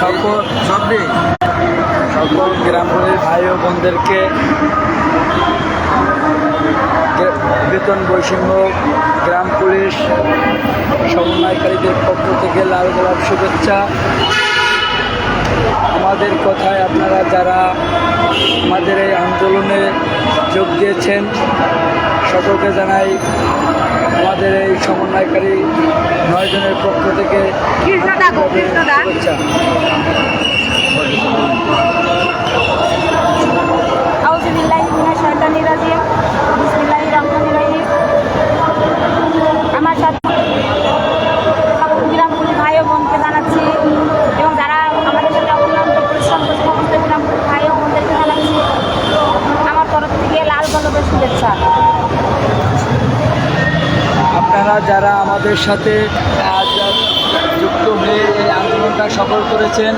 সকল সকল গ্রামগুলির ভাই ও বোনদেরকে বেতন, বৈষম্য, গ্রাম পুলিশ, সমন্বয়কারীদের পক্ষ থেকে লাল গোলাপ শুভেচ্ছা। আমাদের কথায় আপনারা যারা আমাদের এই আন্দোলনে যোগ দিয়েছেন। সকলকে জানাই আমাদের এই সমন্বয়কারী নয় জনের পক্ষ থেকে কৃষ্ণদা গো, কৃষ্ণদা। শুভেচ্ছা আউজুবিল্লাহি মিনাশ শাইতানির রাজিম বিসমিল্লাহির রহমানির রহিম আমার সাথে সকল গ্রামগুলি ভাই ও বোনকে জানাচ্ছি এবং যারা আমাদের সাথে অবিলম্বে পরিশ্রম করছে সমস্ত গ্রামগুলি ভাই ও বোনদেরকে জানাচ্ছি আমার তরফ থেকে লাল গলবের শুভেচ্ছা আপনারা যারা আমাদের সাথে যুক্ত হয়ে এই আন্দোলনটা সফল করেছেন,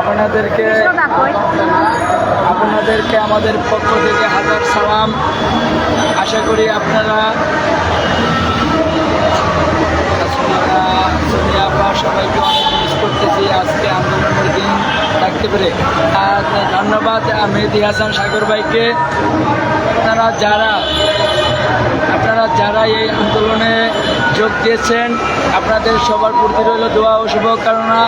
আপনাদেরকে আপনাদেরকে আমাদের পক্ষ থেকে হাজার সালাম। আশা করি আপনারা সোনিয়া সবাইকে অনেক মিস করতেছি আজকে আন্দোলনের দিন থাকতে ধন্যবাদ মেহেদি হাসান সাগর ভাইকে। আপনারা যারা আপনারা যারা এই আন্দোলনে যোগ দিয়েছেন, আপনাদের সবার প্রতি রইল দোয়া ও শুভকামনা।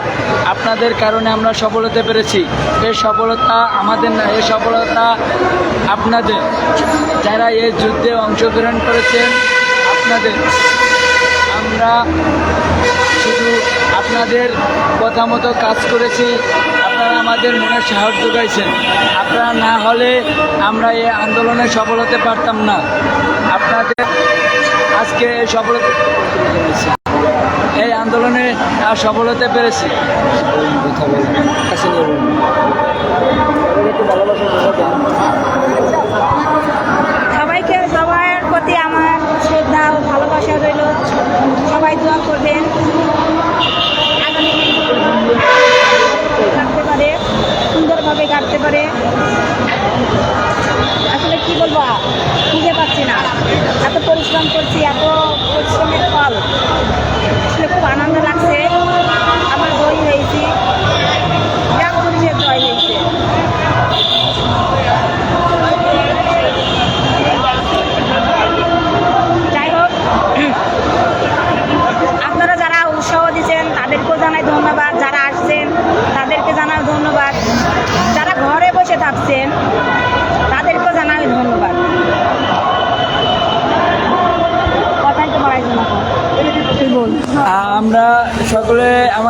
আপনাদের কারণে আমরা সফল হতে পেরেছি। এই সফলতা আমাদের না এই সফলতা আপনাদের। যারা এই যুদ্ধে অংশগ্রহণ করেছেন, আপনাদের। আমরা শুধু আপনাদের কথা মতো কাজ করেছি, আপনারা আমাদের মনে সাহস যোগাইছেন। আপনারা না হলে আমরা এই আন্দোলনে সফল হতে পারতাম না। আপনাদের আজকে সফলতা সফল এই আন্দোলনে সফল হতে পেরেছি। ভালোবাসা।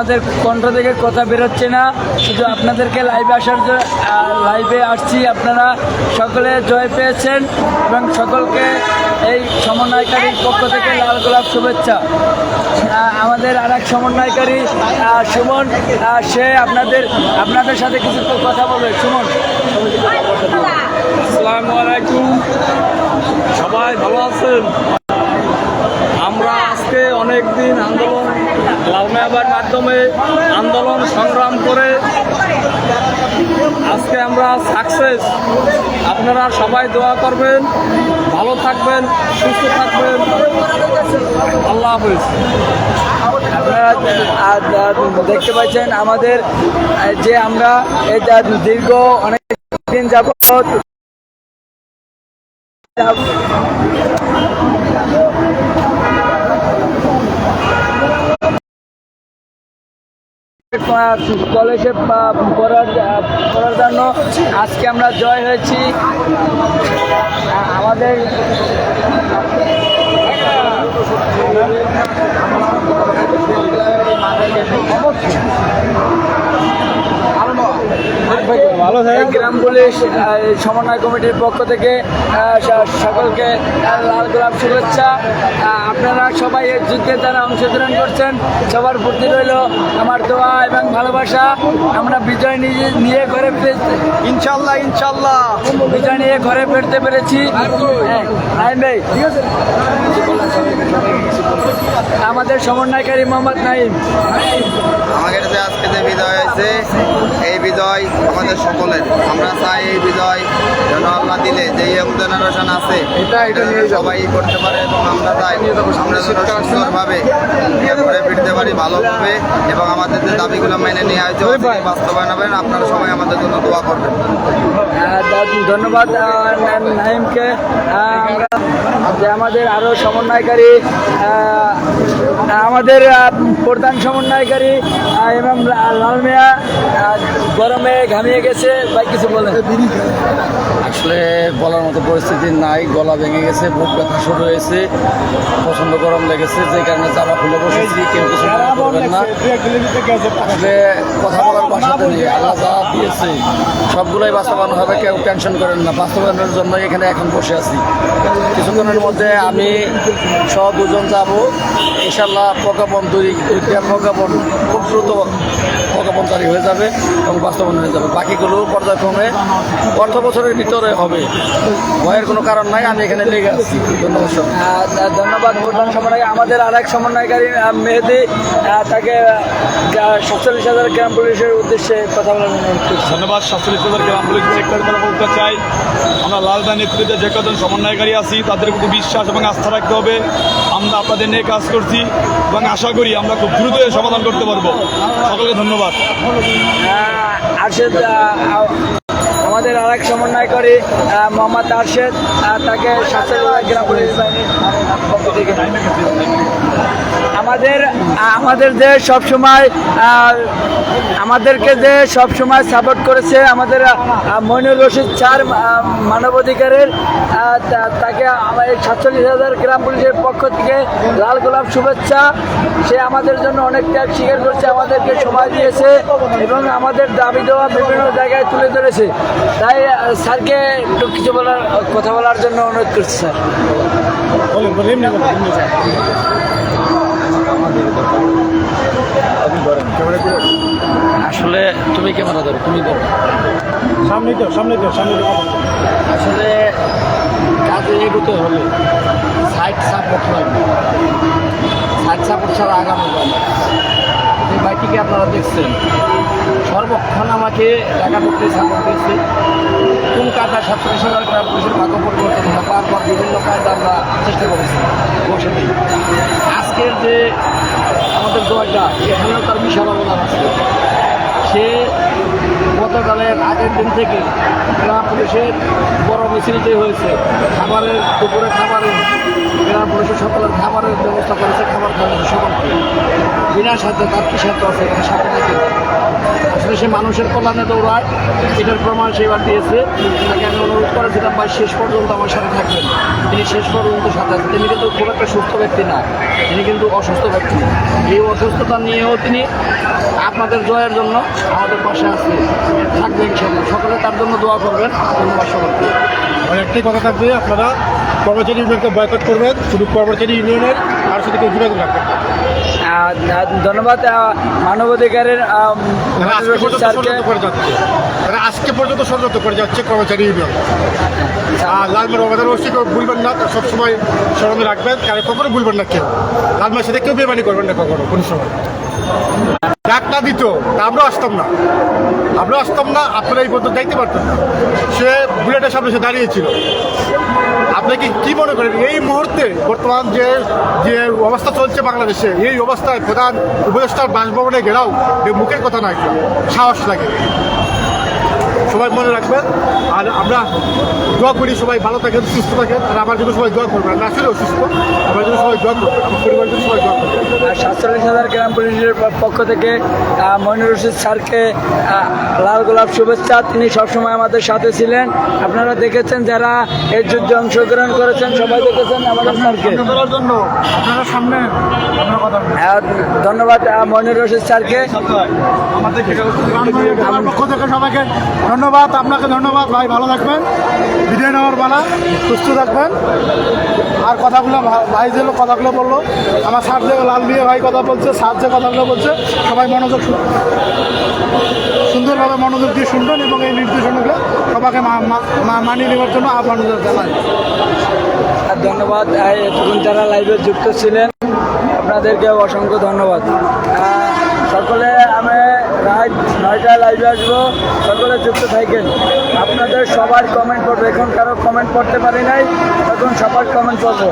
আমাদের কণ্ঠ থেকে কথা বেরোচ্ছে না। শুধু আপনাদেরকে লাইভে আসার জ- আহ, লাইভে আসছি। আপনারা সকলে জয় পেয়েছেন এবং সকলকে এই সমন্বয়কারীর পক্ষ থেকে লাল গোলাপ শুভেচ্ছা। আমাদের আর এক সমন্বয়কারী সুমন সে আপনাদের আপনাদের সাথে কিছু কথা বলবে। সুমন। আসসালামু আলাইকুম। সবাই ভালো আছেন? আমরা আজকে অনেক দিন আন্দোলন লালমেয়াবার মাধ্যমে আন্দোলন সংগ্রাম করে আজকে আমরা সাকসেস আপনারা সবাই দোয়া করবেন, ভালো থাকবেন, সুস্থ থাকবেন। আল্লাহ হাফিজ। আপনারা দেখতে পাচ্ছেন আমাদের যে আমরা এটা দীর্ঘ অনেক দিন যাবত কলেজে পড়ার পড়ার জন্য আজকে আমরা জয় হয়েছি। আমাদের এই গ্রাম পুলিশ সমন্বয় কমিটির পক্ষ থেকে সকলকে লাল গোলাপ শুভেচ্ছা। আপনারা সবাই এই যুদ্ধে যারা অংশগ্রহণ করছেন। সবার প্রতি রইল আমার দোয়া এবং ভালোবাসা। আমরা বিজয় নিয়ে নিয়ে ঘরে ফিরে- ইনশাল্লাহ ইনশাল্লাহ। বিজয় নিয়ে ঘরে ফিরতে পেরেছি। হ্যাঁ, আমাদের সমন্বয়কারী মোহাম্মদ নাইম আমাদের আজকে যে বিজয় হয়েছে এই বিজয় আমাদের সকলের। আমরা চাই এই বিজয় যেন আল্লাহ দিলে যে ইয়ং জেনারেশন আছে এটা এটা নিয়ে সবাই করতে পারে এবং আমরা চাই আমরা যেন সুন্দরভাবে করে ফিরতে পারি ভালোভাবে এবং আমাদের যে দাবিগুলো মেনে নিয়ে হয়েছে বাস্তবায়ন হবেন আপনারা সবাই আমাদের জন্য দোয়া করবেন। ধন্যবাদ নাইমকে। যে আমাদের আরও সমন্বয়কারী আমাদের প্রধান সমন্বয়কারী ইমাম লা- লাল মিয়া গরমে ঘামিয়ে গেছে। বা কিছু বলে আসলে বলার মতো পরিস্থিতি নাই গলা ভেঙে গেছে বুক ব্যথা শুরু হয়েছে প্রচণ্ড গরম লেগেছে যে কারণে জামা খুলে বসেছি কেউ কিছু করবেন না। আসলে কথা বলার ভাষাতে নেই আল্লাহ যা দিয়েছে সবগুলোই বাস্তবায়ন হবে কেউ টেনশন করেন না। বাস্তবায়নের জন্য এখানে এখন বসে আছি। কিছুক্ষণের মধ্যে আমি সহ দুজন যাব। ইনশাল্লাহ প্রজ্ঞাপন দুই প্রজ্ঞাপন খুব দ্রুত প্রজ্ঞাপন জারি হয়ে যাবে এবং বাস্তবায়ন হয়ে যাবে। বাকিগুলো পর্যায়ক্রমে অর্থ বছরের ভিতরে হবে। ভয়ের কোনো কারণ নাই আমি এখানে লেগে আছি। ধন্যবাদ ধন্যবাদ প্রধান সমন্বয়। আমাদের আর এক সমন্বয়কারী মেহেদি তাকে সাতচল্লিশ হাজার গ্রাম পুলিশের উদ্দেশ্যে কথা বলার ধন্যবাদ সাতচল্লিশ হাজার গ্রাম পুলিশ সেক্টর বলতে চাই আমরা লালদা নেতৃত্বে যে কজন সমন্বয়কারী আছি তাদের প্রতি বিশ্বাস এবং আস্থা রাখতে হবে। আমরা আপনাদের নিয়ে কাজ করছি এবং আশা করি আমরা খুব দ্রুত সমাধান করতে পারব। সকলকে ধন্যবাদ। আহ, আরশেদ আহ, আমাদের আর এক সমন্বয়কারী মোহাম্মদ আরশেদ তাকে সাতচল্লিশ গ্রাম পুলিশ আমাদের আমাদের যে সবসময় আমাদেরকে যে সবসময় সাপোর্ট করেছে আমাদের আহ, মইনুর রশিদ চার মানবাধিকারের তাকে আমাদের সাতচল্লিশ হাজার গ্রাম পুলিশের পক্ষ থেকে লাল গোলাপ শুভেচ্ছা। সে আমাদের জন্য অনেক ত্যাগ স্বীকার করছে আমাদেরকে সময় দিয়েছে এবং আমাদের দাবি দেওয়া বিভিন্ন জায়গায় তুলে ধরেছে। তাই স্যারকে একটু কিছু বলার কথা বলার জন্য অনুরোধ করছি স্যার। আসলে তুমি ক্যামেরা ধরো তুমি ধরো। সামনে তো সামনে তো সামনে তো আসলে কাজে এগোতে হলে সাইড সাপোর্ট লাগবে সাইড সাপোর্ট ছাড়া আগানো যায় না এই বাইকটিকে আপনারা দেখছেন। সর্বক্ষণ আমাকে দেখা করতে সাপোর্ট দিয়েছে কোন কাজটা সাতচল্লিশ হাজার গ্রাম পুলিশের ভাগ্য পরিবর্তন বারবার বিভিন্ন কাজ আমরা চেষ্টা করেছি, বসে আজকের যে আমাদের দলটা এখানেও তার বিশাল অবদান আছে, সে গতকালের আগের দিন থেকে গ্রাম পুলিশের বড় মিছিলটি হয়েছে। খাবারের দুপুরে খাবারের গ্রাম পুলিশের সকলের খাবারের ব্যবস্থা করেছে, খাবার খাওয়াচ্ছে সকলকে বিনা সাথে তার কি সাথে আছে সাথে থাকে আসলে সে মানুষের কল্যাণে দৌড়ায়, এটার প্রমাণ সেবার দিয়েছে। তাকে আমি অনুরোধ করেছিলাম ভাই শেষ পর্যন্ত আমার সাথে থাকবেন। তিনি শেষ পর্যন্ত সাথে আছেন। তিনি কিন্তু খুব একটা সুস্থ ব্যক্তি না। তিনি কিন্তু অসুস্থ ব্যক্তি। এই অসুস্থতা নিয়েও তিনি আপনাদের জয়ের জন্য আমাদের পাশে আসছে থাকবেন ইনশাল্লাহ সকলে তার জন্য দোয়া করবেন। ধন্যবাদ সকলকে। আমার একটাই কথা থাকবে, আপনারা কর্মচারী ইউনিয়নকে বয়কট করবেন। শুধু কর্মচারী ইউনিয়নের, আর সাথে কেউ যোগাযোগ রাখবেন ধন্যবাদ মানবাধিকারের তারা আজকে পর্যন্ত ষড়যন্ত্র করে যাচ্ছে। কর্মচারী ইউনিয়ন। আর লালমার অবদান অবশ্যই কেউ ভুলবেন না সবসময় স্মরণে রাখবেন। কারণ কখনো ভুলবেন না কেউ। লালমার সাথে কেউ বেমানি করবেন না কখনো কোনো সময়। ডাক না দিত, তা আমরা আসতাম না। আমরা আসতাম না, আপনারা এই পর্যন্ত দেখতে পারতেন না। সে বুলেটের সামনে সে দাঁড়িয়েছিল আপনি কি কি মনে করেন? এই মুহূর্তে বর্তমান যে যে অবস্থা চলছে বাংলাদেশে, এই অবস্থায় প্রধান উপদেষ্টার বাসভবনে গেলাও মুখের কথা নয় সাহস লাগে। সবাই মনে রাখবেন। আর আমরা দোয়া করি সবাই ভালো থাকেন সুস্থ থাকেন। আর আমার জন্য সবাই দোয়া করবেন। না আসলে অসুস্থ আমার জন্য সবাই দোয়া করবেন। আমার পরিবারের জন্য সবাই দোয়া করবেন। আর সাতচল্লিশ হাজার গ্রাম পুলিশের প- পক্ষ থেকে আহ, রশিদ স্যারকে লাল গোলাপ শুভেচ্ছা। তিনি সবসময় আমাদের সাথে ছিলেন। আপনারা দেখেছেন যারা এর যুদ্ধে অংশগ্রহণ করেছেন সবাই দেখেছেন আমাদের স্যারকে। জন্য আপনারা সামনে আপনার ধন্যবাদ আহ, রশিদ স্যারকে। আমার পক্ষ থেকে সবাইকে ধন্যবাদ। আপনাকে ধন্যবাদ, ভাই, ভালো থাকবেন। বিদায় নেওয়ার বেলা, সুস্থ থাকবেন। আর কথাগুলো ভাই যে কথাগুলো বলল, আমার স্যার যে লাল দিয়ে ভাই কথা বলছে, স্যার যে কথাগুলো বলছে, সবাই মনোযোগ সুন্দরভাবে মনোযোগ দিয়ে শুনবেন এবং এই নির্দেশনাগুলো মা- মানিয়ে নেওয়ার জন্য আহ্বান জানাই। আর ধন্যবাদ এতক্ষণ যারা লাইভে যুক্ত ছিলেন। আপনাদেরকে অসংখ্য ধন্যবাদ। সকলে আমি রাত নয়টায় লাইভে আসব। সকলে যুক্ত থাকেন। আপনাদের সবার কমেন্ট পড়ব। এখন কারও কমেন্ট পড়তে পারি নাই, তখন সবার কমেন্ট পড়ব।